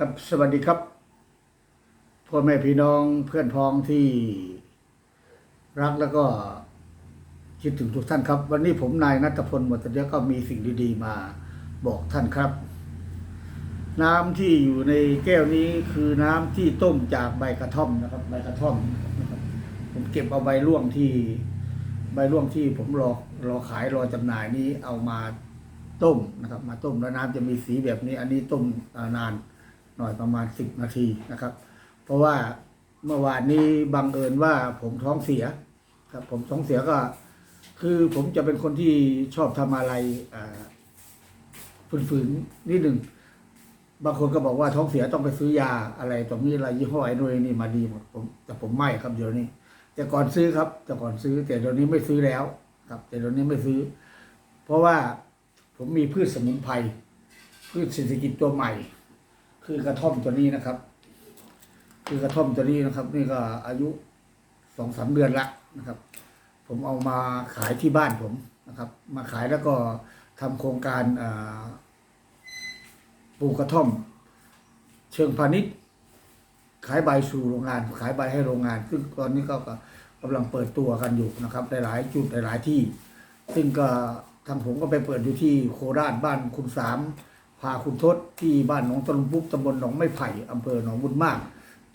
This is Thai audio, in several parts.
ครับสวัสดีครับพ่อแม่พี่น้องเพื่อนพ้องที่รักแล้วก็คิดถึงทุกท่านครับ วันนี้ผมนายนัทพลหมดเดียวก็มีสิ่งดีๆมาบอกท่านครับ น้ำที่อยู่ในแก้วนี้คือน้ำที่ต้มจากใบกระท่อมนะครับ ใบกระท่อมนะครับผมเก็บเอาใบร่วงที่ใบร่วงที่ผมรอรอขายรอจำหน่ายนี้เอามาต้มนะครับ มาต้มแล้วน้ำจะมีสีแบบนี้ อันนี้ต้มอ่านาน หน่อยประมาณสิบนาทีนะครับ เพราะว่าเมื่อวานนี้บังเอิญว่าผมท้องเสียครับผมท้องเสียก็ คือผมจะเป็นคนที่ชอบทำอะไรฝืนๆนิดหนึ่งบางคนก็บอกว่าท้องเสียต้องไปซื้อยาอะไรตรงนี้อะไรยี่ห้อไอ้นู่นนี่มาดีหมดผมแต่ผมไม่ครับเดี๋ยวนี้ แต่ก่อนซื้อครับแต่ก่อนซื้อ แต่เดี๋ยวนี้ไม่ซื้อแล้วครับ แต่เดี๋ยวนี้ไม่ซื้อ เพราะว่าผมมีพืชสมุนไพรพืชเศรษฐกิจตัวใหม่ คือกระท่อมตัวนี้นะครับ คือกระท่อมตัวนี้นะครับ นี่ก็อายุสองสามเดือนละนะครับ ผมเอามาขายที่บ้านผมนะครับ มาขายแล้วก็ทำโครงการปลูกกระท่อม เชิงพาณิชย์ ขายใบสู่โรงงาน ขายใบให้โรงงาน ซึ่งตอนนี้ก็กำลังเปิดตัวกันอยู่นะครับหลายๆจุดหลายๆที่ ซึ่งก็ทางผมก็ไปเปิดอยู่ที่โคราชบ้านคุณสาม พาคุณทศที่บ้านหนองตะลุมพุกตำบลหนองไม้ไผ่อำเภอหนองบุญมาก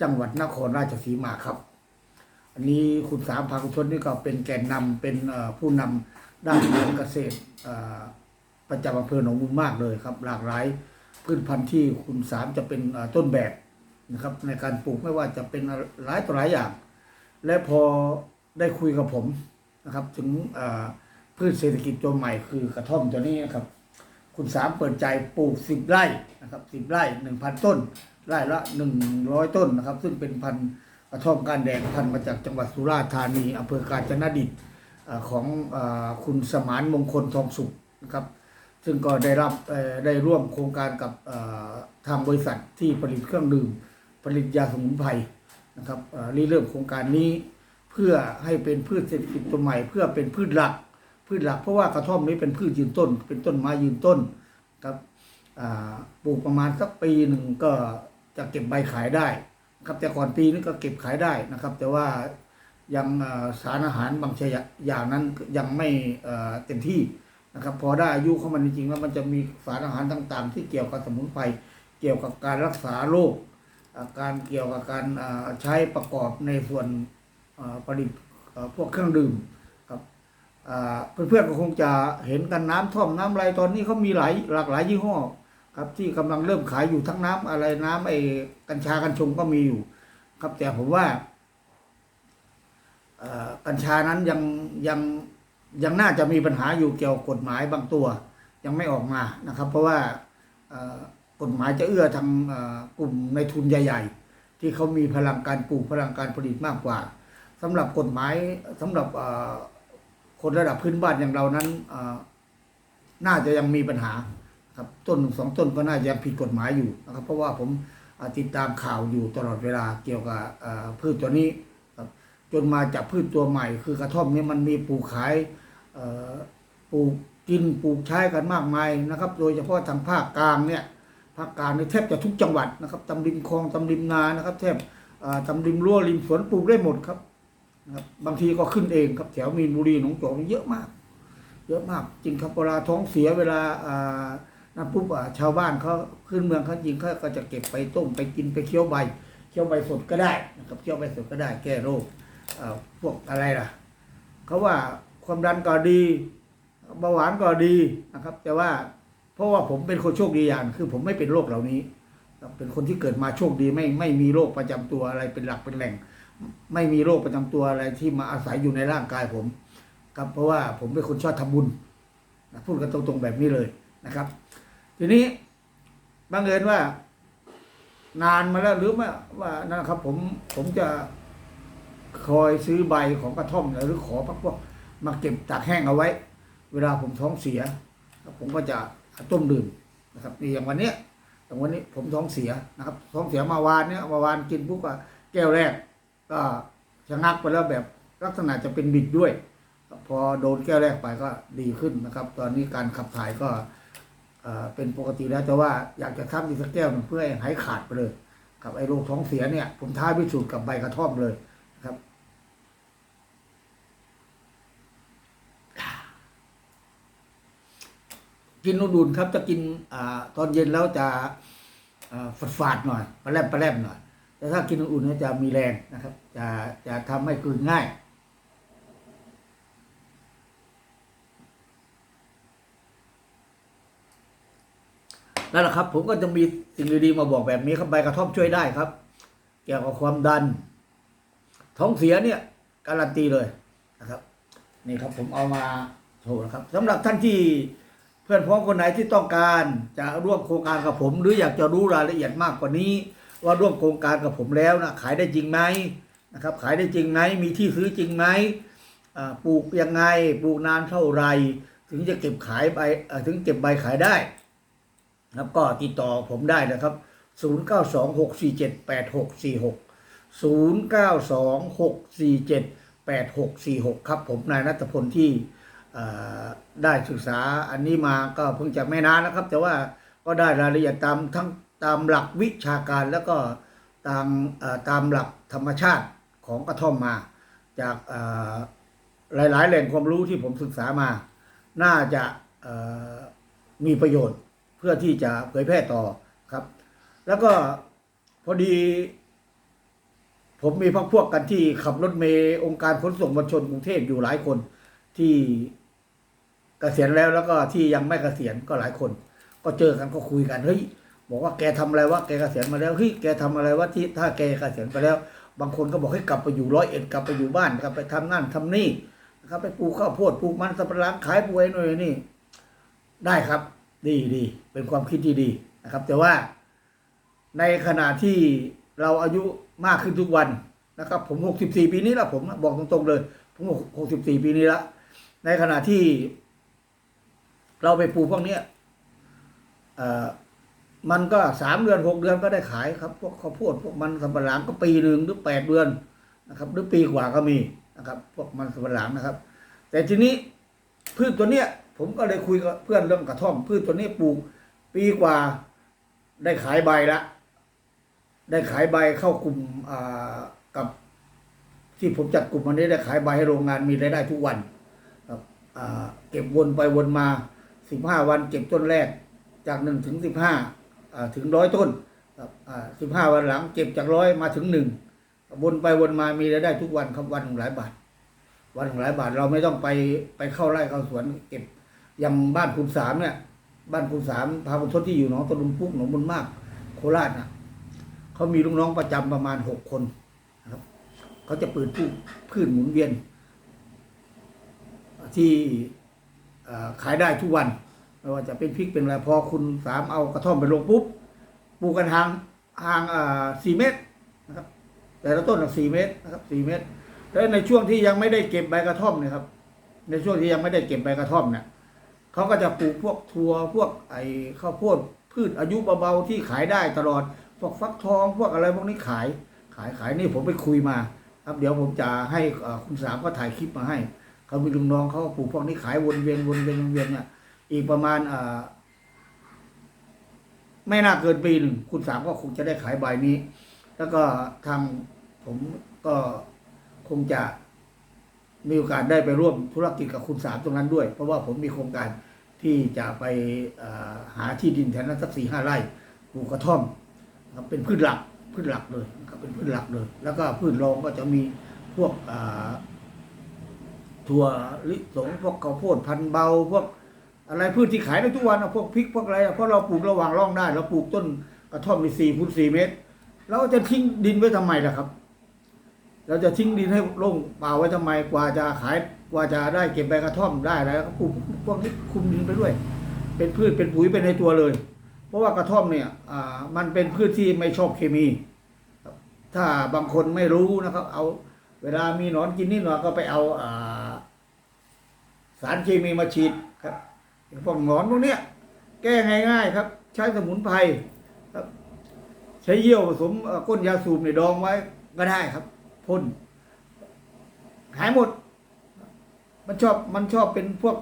จังหวัดนครราชสีมาครับ อันนี้คุณสามพาคุณทศนี่ก็เป็นแกนนำเป็นผู้นำด้านการเกษตรประจำอำเภอหนองบุญมากเลยครับ หลากหลายพืชพันธุ์ที่คุณสามจะเป็นต้นแบบนะครับ ในการปลูกไม่ว่าจะเป็นหลายต่อหลายอย่าง และพอได้คุยกับผมนะครับ ถึงพืชเศรษฐกิจตัวใหม่คือกระท่อมตัวนี้นะครับ คุณสามเปิดใจปลูกสิบไร่นะครับสิบไร่หนึ่งพันต้นไร่ละหนึ่งร้อยต้นนะครับ ซึ่งเป็นพันธุ์กระท่อมการแดงพันธุ์มาจากจังหวัดสุราษฎร์ธานีอำเภอกาญจนดิตของอคุณสมานมงคลทองสุขนะครับ ซึ่งก็ได้รับได้ร่วมโครงการกับทางบริษัทที่ผลิตเครื่องดื่ม ผลิตยาสมุนไพรนะครับริเริ่มโครงการนี้เพื่อให้เป็นพืชเศรษฐกิจตัวใหม่ เพื่อเป็นพืชหลัก พืชหลักเพราะว่ากระท่อมนี้เป็นพืชยืนต้น เป็นต้นไม้ยืนต้นครับปลูกประมาณสักปีหนึ่งก็จะเก็บใบขายได้ครับแต่ก่อนปีนี้ก็เก็บขายได้นะครับ แต่ว่ายังสารอาหารบางชนิดอย่างนั้นยังไม่เต็มที่นะครับ พอได้อายุเข้ามันจริงๆแล้วมันจะมีสารอาหารต่าง ๆ ที่เกี่ยวกับสมุนไพรเกี่ยวกับการรักษาโรคอาการเกี่ยวกับการใช้ประกอบในส่วนผลิตพวกเครื่องดื่ม เพื่อนๆก็คงจะเห็นกันน้ำท่อมน้ำอะไรตอนนี้เขามีหลายหลากหลายยี่ห้อ ครับที่กำลังเริ่มขายอยู่ทั้งน้ำอะไรน้ำไอ้กัญชากัญชงก็มีอยู่ ครับแต่ผมว่ากัญชานั้นยังยังยังน่าจะมีปัญหาอยู่เกี่ยวกฎหมายบางตัว ยังไม่ออกมานะครับ เพราะว่ากฎหมายจะเอื้อทางกลุ่มในทุนใหญ่ ๆ ที่เขามีพลังการปลูกพลังการผลิตมากกว่าสำหรับกฎหมายสำหรับ คนระดับพื้นบ้านอย่างเรานั้นน่าจะยังมีปัญหาครับต้นหนึ่งสองต้นก็น่าจะผิดกฎหมายอยู่นะครับ เพราะว่าผมติดตามข่าวอยู่ตลอดเวลาเกี่ยวกับพืชตัวนี้ครับจนมาจากพืชตัวใหม่ คือกระท่อมนี้มันมีปลูกขายปลูกกินปลูกใช้กันมากมายนะครับ โดยเฉพาะทางภาคกลางเนี่ยภาคกลางนี่แทบจะทุกจังหวัดนะครับตำริมคลองตำริมนานะครับ แทบตำริมรั้วริมสวนปลูกได้หมดครับ นะครับบางทีก็ขึ้นเองครับแถวมีนบุรีหนองจอกเยอะมาก เยอะมากจริงครับเวลาท้องเสียเวลาอ่านั่นปุ๊บอ่าชาวบ้านเขาขึ้นเมืองเขาจริงเขาก็จะเก็บไปต้มไปกินไปเคี้ยวใบเคี้ยวใบสดก็ได้นะครับเคี้ยวใบสดก็ได้แก้โรคอ่าพวกอะไรล่ะเขาว่าความดันก็ดีเบาหวานก็ดีนะครับ แต่ว่าเพราะว่าผมเป็นคนโชคดีอย่างคือผมไม่เป็นโรคเหล่านี้ เป็นคนที่เกิดมาโชคดีไม่ไม่มีโรคประจำตัวอะไรเป็นหลักเป็นแหล่ง ไม่มีโรคประจำตัวอะไรที่มาอาศัยอยู่ในร่างกายผมครับเพราะว่าผมเป็นคนชอบทำบุญนะพูดกันตรงๆแบบนี้เลยนะครับ ทีนี้บังเอิญว่า นานมาแล้วหรือว่าว่านั่นนะครับ ผมผมจะคอยซื้อใบของกระท่อมหรือขอพักพวกมาเก็บตากแห้งเอาไว้ เวลาผมท้องเสียผมก็จะต้มดื่มนะครับนี่อย่างวันนี้อย่างวันนี้ผมท้องเสียนะครับ ท้องเสียมาวานเนี้ยมาวานกินปุ๊บก็แก้วแรก ก็ชะงักไปแล้วแบบลักษณะจะเป็นบิดด้วย พอโดนแก้วแรกไปก็ดีขึ้นนะครับ ตอนนี้การขับถ่ายก็เป็นปกติแล้วแต่ว่าอยากจะทำอีกสักแก้วหนึ่งเพื่อให้หายขาดไปเลย กับไอ้โรคท้องเสียเนี่ย ผมท้าพิสูจน์กับใบกระท่อมเลยนะครับ กินอุ่นๆครับจะกินอตอนเย็นแล้วจะอ่าฝาดๆหน่อยปลาแรมปลาแรมหน่อยแต่ถ้ากินอุ่นๆเนี่ยจะมีแรงนะครับ จะจะทำให้กืนง่าย นั่นแหละครับ ผมก็จะมีสิ่งดีๆมาบอกแบบนี้ครับใบกระท่อมช่วยได้ครับ เกี่ยวกับความดัน ท้องเสียเนี่ย การันตีเลยนะครับ นี่ครับผมเอามาโชว์นะครับสำหรับท่านที่เพื่อนพ้องคนไหนที่ต้องการจะร่วมโครงการกับผม หรืออยากจะรู้รายละเอียดมากกว่านี้ ว่าร่วมโครงการกับผมแล้วนะขายได้จริงไหม นะครับขายได้จริงไหมมีที่ซื้อจริงไหมปลูกยังไงปลูกนานเท่าไหรถึงจะเก็บขายใบถึงเก็บใบขายได้ครับก็ติดต่อผมได้นะครับ 0926478646 0926478646 ครับผมนายนัทพลที่ได้ศึกษาอันนี้มาก็เพิ่งจะไม่นานนะครับ แต่ว่าก็ได้รายละเอียดตามทั้งตามหลักวิชาการแล้วก็ตามตามหลักธรรมชาติ ของกระท่อมมา จากหลาย ๆ แหล่งความรู้ที่ผมศึกษามา น่าจะมีประโยชน์เพื่อที่จะเผยแพร่ต่อครับ แล้วก็พอดี ผมมีพักพวกกันที่ขับรถเมย์องค์การขนส่งมวลชนกรุงเทพอยู่หลายคนที่เกษียณแล้วแล้วก็ที่ยังไม่เกษียณก็หลายคน ก็เจอกันก็คุยกันเฮ้ยบอกว่าแกทำอะไรวะแกเกษียณมาแล้วเฮ้ยแกทำอะไรวะที่ถ้าแกเกษียณไปแล้ว บางคนก็บอกให้กลับไปอยู่ร้อยเอ็ดกลับไปอยู่บ้านกลับไปทำนั่นทำนี่นะครับไปปลูกข้าวโพดปลูกมันสับปะหลังขายปลูกไอ้หน่อยนี่ ได้ครับ ดีดีเป็นความคิดที่ดีนะครับ แต่ว่าในขณะที่เราอายุมากขึ้นทุกวันนะครับ ผมหกสิบสี่ปีนี้ละผมบอกตรงๆเลย ผมหกสิบสี่ปีนี้ละในขณะที่ เราไปปลูกพวกเนี้ยเอ่อ มันก็สามเดือนหกเดือนก็ได้ขายครับพวกข้าวโพดพวกมันสำปะหลังก็ปีหนึ่งหรือแปดเดือนนะครับ หรือปีกว่าก็มีนะครับ พวกมันสำปะหลังนะครับ แต่ทีนี้พืชตัวเนี้ย ผมก็เลยคุยกับเพื่อนเรื่องกระท่อม พืชตัวนี้ปลูก ปีกว่าได้ขายใบละได้ขายใบเข้ากลุ่มอ่ากับ ที่ผมจัดกลุ่มวันนี้ได้ขายใบให้โรงงานมีรายได้ทุกวันครับอ่าเก็บวนไปวนมาสิบห้าวันเก็บต้นแรกจากหนึ่งถึงสิบห้า ถึงร้อยต้นสิบห้าวันหลังเก็บจากร้อยมาถึงหนึ่งวนไปวนมามีรายได้ทุกวันครับวันหนึ่งหลายบาท วันหนึ่งหลายบาทเราไม่ต้องไปไปเข้าไร่เข้าสวนเก็บอย่างบ้านคุณสามเนี่ย บ้านคุณสามพาบุญทศที่อยู่หนองตะลุมพุกหนองบุญมาก โคราชนะเขามีลูกน้องประจำประมาณหกคนครับเขาจะเปิดพืชพืชหมุนเวียน ที่ขายได้ทุกวัน ไม่ว่าจะเป็นพริกเป็นอะไรพอคุณสามเอากระท่อมไปลงปุ๊บปลูกกันห่างห่างสี่เมตรนะครับ แต่ละต้นสี่เมตรนะครับสี่เมตร แล้วในช่วงที่ยังไม่ได้เก็บใบกระท่อมเนี่ยครับ ในช่วงที่ยังไม่ได้เก็บใบกระท่อมเนี่ยเขาก็จะปลูกพวกทัวพวกไอ้ข้าวโพดพืชอายุเบาๆที่ขายได้ตลอดพวกฟักทองพวกอะไรพวกนี้ขาย ขายขายนี่ผมไปคุยมา ครับเดี๋ยวผมจะให้คุณสามก็ถ่ายคลิปมาให้เขามีลุงน้องเขาปลูกพวกนี้ขายวนเวียนวนเวียนวนเวียนเนี่ย อีกประมาณไม่น่าเกินปีหนึ่งคุณสามก็คงจะได้ขายใบนี้ แล้วก็ทางผมก็คงจะมีโอกาสได้ไปร่วมธุรกิจกับคุณสามตรงนั้นด้วย เพราะว่าผมมีโครงการที่จะไปหาที่ดินแถวนั้นสักสี่ห้าไร่ปลูกกระท่อมเป็นพืชหลักพืชหลักเลยนะครับเป็นพืชหลักเลย แล้วก็พืชรองก็จะมีพวกถั่วลิสงพวกข้าวโพดพันธุ์เบาพวก อะไรพืชที่ขายได้ทุกวันอะพวกพริกพวกอะไรเพราะเราปลูกระหว่างร่องได้ เราปลูกต้นกระท่อมมีสี่คูณสี่เมตรเราจะทิ้งดินไว้ทำไมล่ะครับ เราจะทิ้งดินให้โล่งเปล่าไว้ทำไมกว่าจะขายกว่าจะได้เก็บใบกระท่อมได้แล้วปลูกพวกนี้คุมดินไปด้วย เป็นพืชเป็นปุ๋ยเป็นในตัวเลย เพราะว่ากระท่อมเนี่ยมันเป็นพืชที่ไม่ชอบเคมี ถ้าบางคนไม่รู้นะครับ เอาเวลามีหนอนกินนิดหน่อยก็ไปเอาอ่าสารเคมีมาฉีดครับ พวกหนอนพวกเนี้ยแก้ง่ายๆครับ ใช้สมุนไพรครับ ใช้เยี่ยวผสมก้นยาสูบในดองไว้ก็ได้ครับพ่นหายหมด มันชอบมันชอบเป็นพวก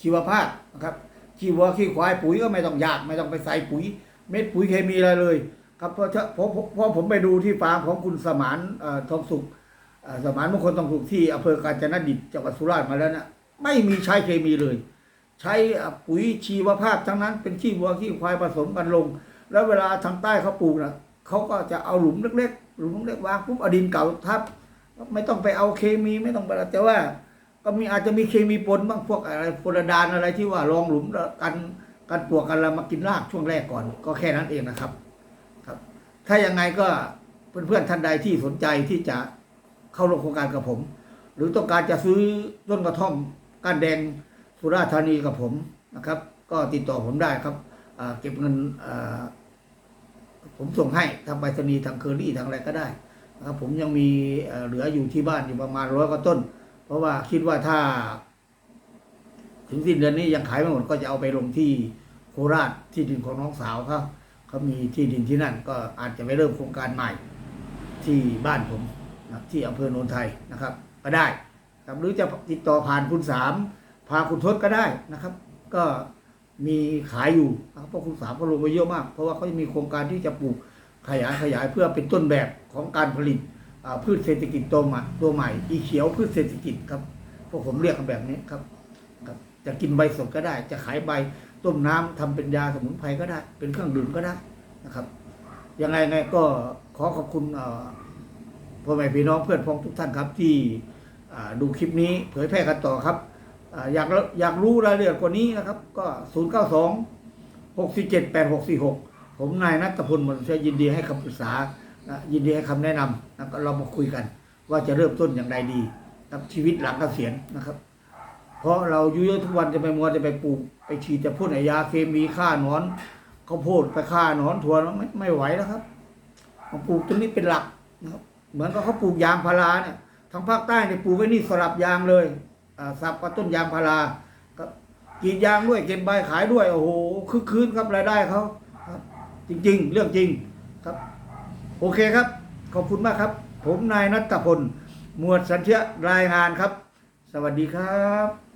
ชีวภาพนะครับขี้วัวขี้ควายปุ๋ยก็ไม่ต้องยากไม่ต้องไปใส่ปุ๋ย เม็ดปุ๋ยเคมีอะไรเลย ครับเพราะเพราะเพราะผมไปดูที่ฟาร์มของคุณสมานอทองสุขสมานมงคลทองสุขที่อำเภอกาญจนดิตจังหวัดสุราษฎร์มาแล้วนะไม่มีใช้เคมีเลย ใช้ปุ๋ยชีวภาพทั้งนั้นเป็นขี้วัวขี้ควายผสมกันลง แล้วเวลาทางใต้เขาปลูกนะเขาก็จะเอาหลุมเล็กๆหลุมเล็กๆวางปุ๊บเอาดินเก่าทับไม่ต้องไปเอาเคมีไม่ต้องไปอะไรแต่ว่า ก็มีอาจจะมีเคมีปนบ้างพวกอะไรโฟลาดานอะไรที่ว่ารองหลุมแล้วกันกันปลวกกันแล้วมากินรากช่วงแรกก่อน ก็แค่นั้นเองนะครับ ครับ ถ้ายังไงก็เพื่อนๆท่านใดที่สนใจที่จะเข้าร่วมโครงการกับผม หรือต้องการจะซื้อต้นกระท่อมก้านแดง สุราษฎร์ธานีกับผมนะครับ ก็ติดต่อผมได้ครับเก็บเงินผมส่งให้ทางไปรษณีย์ทางเคอรี่ทางอะไรก็ได้นะครับผมยังมีเอ่อเหลืออยู่ที่บ้านอยู่ประมาณร้อยกว่าต้น เพราะว่าคิดว่าถ้า ถึงสิ้นเดือนนี้ยังขายไม่หมดก็จะเอาไปลงที่โคราชที่ดินของน้องสาวเขาเขามีที่ดินที่นั่น ก็อาจจะไปเริ่มโครงการใหม่ที่บ้านผมนะที่อำเภอโนนไทยนะครับ ก็ได้ครับหรือจะติดต่อผ่านคุณสาม พาคุณทศก็ได้นะครับ ก็มีขายอยู่นะครับเพราะคุณสามก็ลงไปเยอะมาก เพราะว่าเขาจะมีโครงการที่จะปลูกขยายขยายเพื่อเป็นต้นแบบของการผลิตพืชเศรษฐกิจตัวใหม่ตัวใหม่ อีเขียวพืชเศรษฐกิจครับพวกผมเรียกกันแบบนี้ครับครับจะกินใบสดก็ได้ จะขายใบต้มน้ำทำเป็นยาสมุนไพรก็ได้ เป็นเครื่องดื่มก็ได้นะครับยังไงไงก็ขอขอบคุณพ่อแม่พี่น้องเพื่อนพ้องทุกท่านครับที่ดูคลิปนี้เผยแพร่กันต่อครับ อ่าอยากอยากรู้รายละเอียดกว่านี้นะครับ ก็ 0 9 2 6 4 7 8 6 4 6 ผมนายนัทพลมนชัยยินดีให้คำปรึกษานะยินดีให้คำแนะนำนะก็เรามาคุยกัน ว่าจะเริ่มต้นอย่างไรดีกับชีวิตหลังเกษียณนะครับ เพราะเราอยู่เยอะทุกวันจะไปมัวจะไปปลูกไปฉีดจะพ่นยาเคมีฆ่าหนอนข้าวโพดไปฆ่าหนอนถั่วไม่ไม่ไหวแล้วครับมาปลูกตรงนี้เป็นหลักนะครับ เหมือนกับเขาปลูกยางพาราเนี่ยทางภาคใต้เนี่ยปลูกไว้นี่สลับยางเลย สับกับต้นยางพาราครับกรีดยางด้วยเก็บใบขายด้วยโอ้โหคึกคืนครับรายได้เขาครับ จริง ๆ เรื่องจริงครับ โอเคครับ ขอบคุณมากครับ ผมนายนัทพลหมวดสันเทียรายงานครับ สวัสดีครับ